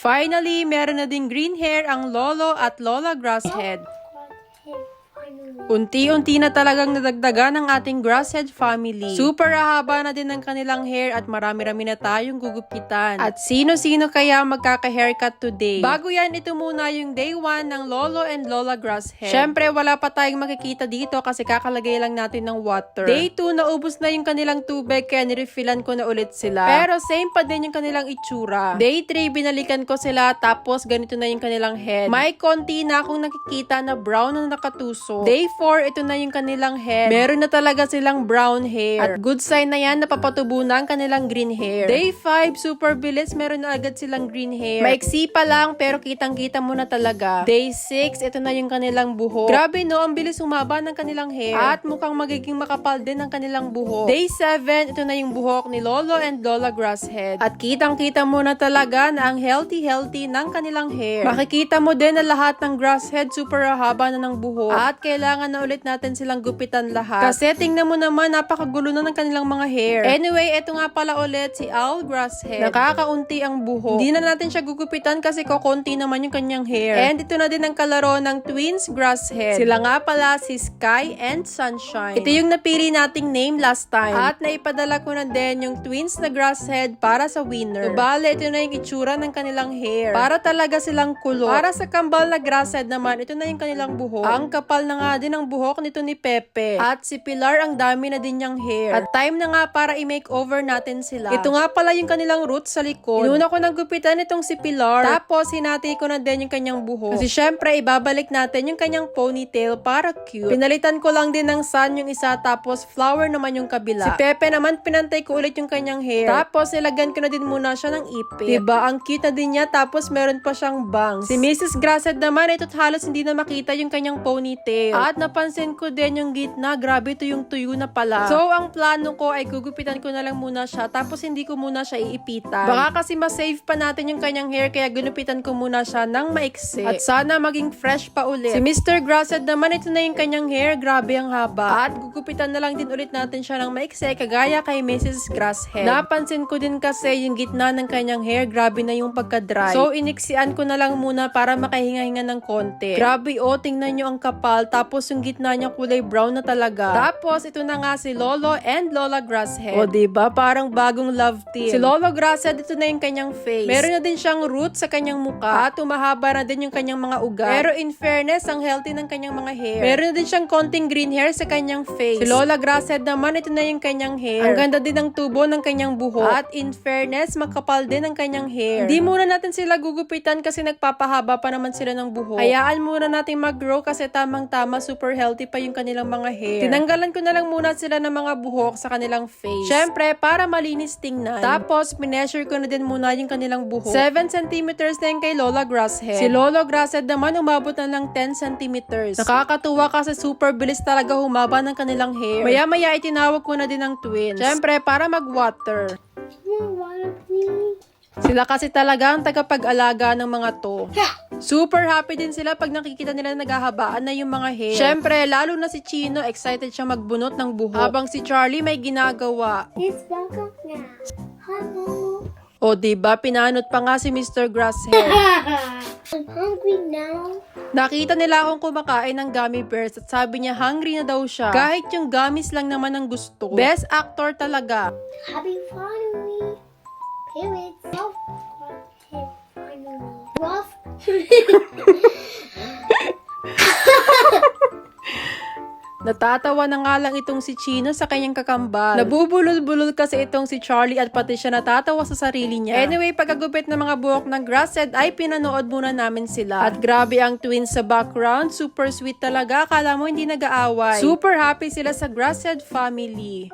Finally, meron na din green hair ang Lolo at Lola Grasshead. Unti-unti na talagang nadagdagan ang ating grasshead family. Super haba na din ang kanilang hair at marami-rami na tayong gugupitan. At sino-sino kaya magkaka-haircut today? Bago yan, ito muna yung day 1 ng Lolo and Lola Grasshead. Syempre, wala pa tayong makikita dito kasi kakalagay lang natin ng water. Day 2, naubos na yung kanilang tubig kaya nirefillan ko na ulit sila. Pero same pa din yung kanilang itsura. Day 3, binalikan ko sila tapos ganito na yung kanilang head. May konti na akong nakikita na brown na nakatuso. Day 4, ito na yung kanilang head. Meron na talaga silang brown hair. At good sign na yan, napapatubo na ang kanilang green hair. Day 5, super bilis, meron na agad silang green hair. Maiksi pa lang, pero kitang-kita mo na talaga. Day 6, ito na yung kanilang buhok. Grabe no, ang bilis humaba ng kanilang hair. At mukhang magiging makapal din ang kanilang buhok. Day 7, ito na yung buhok ni Lolo and Lola Grasshead. At kitang-kita mo na talaga na ang healthy-healthy ng kanilang hair. Makikita mo din na lahat ng grasshead super haba na ng buhok. At kailangan na ulit natin silang gupitan lahat. Kasi tingnan mo naman, napakagulo na ng kanilang mga hair. Anyway, eto nga pala ulit si Al Grasshead. Nakakaunti ang buhok. Hindi na natin siya gugupitan kasi kokonti naman yung kanyang hair. And ito na din ang kalaro ng twins Grasshead. Sila nga pala si Sky and Sunshine. Ito yung napili nating name last time. At naipadala ko na din yung twins na Grasshead para sa winner. So, bale, ito na yung itsura ng kanilang hair. Para talaga silang kulo. Para sa kambal na Grasshead naman, ito na yung kanilang buhok. Ang kapal na nga din ang buhok nito ni Pepe. At si Pilar, ang dami na din niyang hair. At time na nga para i-makeover natin sila. Ito nga pala yung kanilang roots sa likod. Inuna ko ng gupitan itong si Pilar. Tapos, hinati ko na din yung kanyang buhok. Kasi syempre, ibabalik natin yung kanyang ponytail para cute. Pinalitan ko lang din ng sun yung isa, tapos flower naman yung kabila. Si Pepe naman, pinantay ko ulit yung kanyang hair. Tapos, nilagyan ko na din muna siya ng ipit. Diba? Ang cute na din niya, tapos meron pa siyang bangs. Si Mrs. Grasshead naman, ito't halos hindi na makita yung kanyang ponytail. At napansin ko din yung gitna, grabe ito yung tuyo na pala. So, ang plano ko ay gugupitan ko na lang muna siya, tapos hindi ko muna siya iipitan. Baka kasi masave pa natin yung kanyang hair, kaya gunupitan ko muna siya ng maiksi. At sana maging fresh pa ulit. Si Mr. Grasshead naman, ito na yung kanyang hair, grabe ang haba. At gugupitan na lang din ulit natin siya ng maiksi, kagaya kay Mrs. Grasshead. Napansin ko din kasi yung gitna ng kanyang hair, grabe na yung pagka-dry. So, iniksian ko na lang muna para makahinga-hinga ng konti. Grabe oh, tingnan nyo ang kapal, tapos yung gitna niya kulay brown na talaga. Tapos, ito na nga si Lolo and Lola Grasshead. O, diba? Parang bagong love team. Si Lolo Grasshead, ito na yung kanyang face. Meron na din siyang root sa kanyang muka at umahaba na din yung kanyang mga ugat. Pero in fairness, ang healthy ng kanyang mga hair. Meron na din siyang konting green hair sa kanyang face. Si Lola Grasshead naman, ito na yung kanyang hair. Ang ganda din ng tubo ng kanyang buhok. At in fairness, makapal din ang kanyang hair. Hindi muna natin sila gugupitan kasi nagpapahaba pa naman sila ng buhok. Hayaan muna natin mag-grow kasi tamang-tama super healthy pa yung kanilang mga hair. Tinanggalan ko na lang muna sila ng mga buhok sa kanilang face. Syempre, para malinis tingnan. Tapos, mineasure ko na din muna yung kanilang buhok. 7 centimeters na yung kay Lola Grasshead. Si Lolo Grasshead naman umabot na ng 10 centimeters. Nakakatuwa kasi super bilis talaga humaba ng kanilang hair. Maya-maya itinawag ko na din ang twins. Syempre, para mag-water. Sila kasi talaga ang tagapag-alaga ng mga to. Super happy din sila pag nakikita nila na naghahabaan na yung mga hair. Syempre, lalo na si Chino, excited siya magbunot ng buhok. Habang si Charlie may ginagawa. It's back up now. Hi, Mama. O, diba, pinanot pa nga si Mr. Grasshead. I'm hungry now. Nakita nila akong kumakain ng gummy bears at sabi niya hungry na daw siya. Kahit yung gummies lang naman ang gusto. Best actor talaga. Having fun with Natatawa na nga lang itong si Chino sa kanyang kakambal. Nabubulol-bulol kasi itong si Charlie at pati siya natatawa sa sarili niya. Anyway, pagkagupit ng mga buhok ng grasshead ay pinanood muna namin sila. At grabe ang twins sa background. Super sweet talaga. Akala mo hindi nag-aaway. Super happy sila sa grasshead family.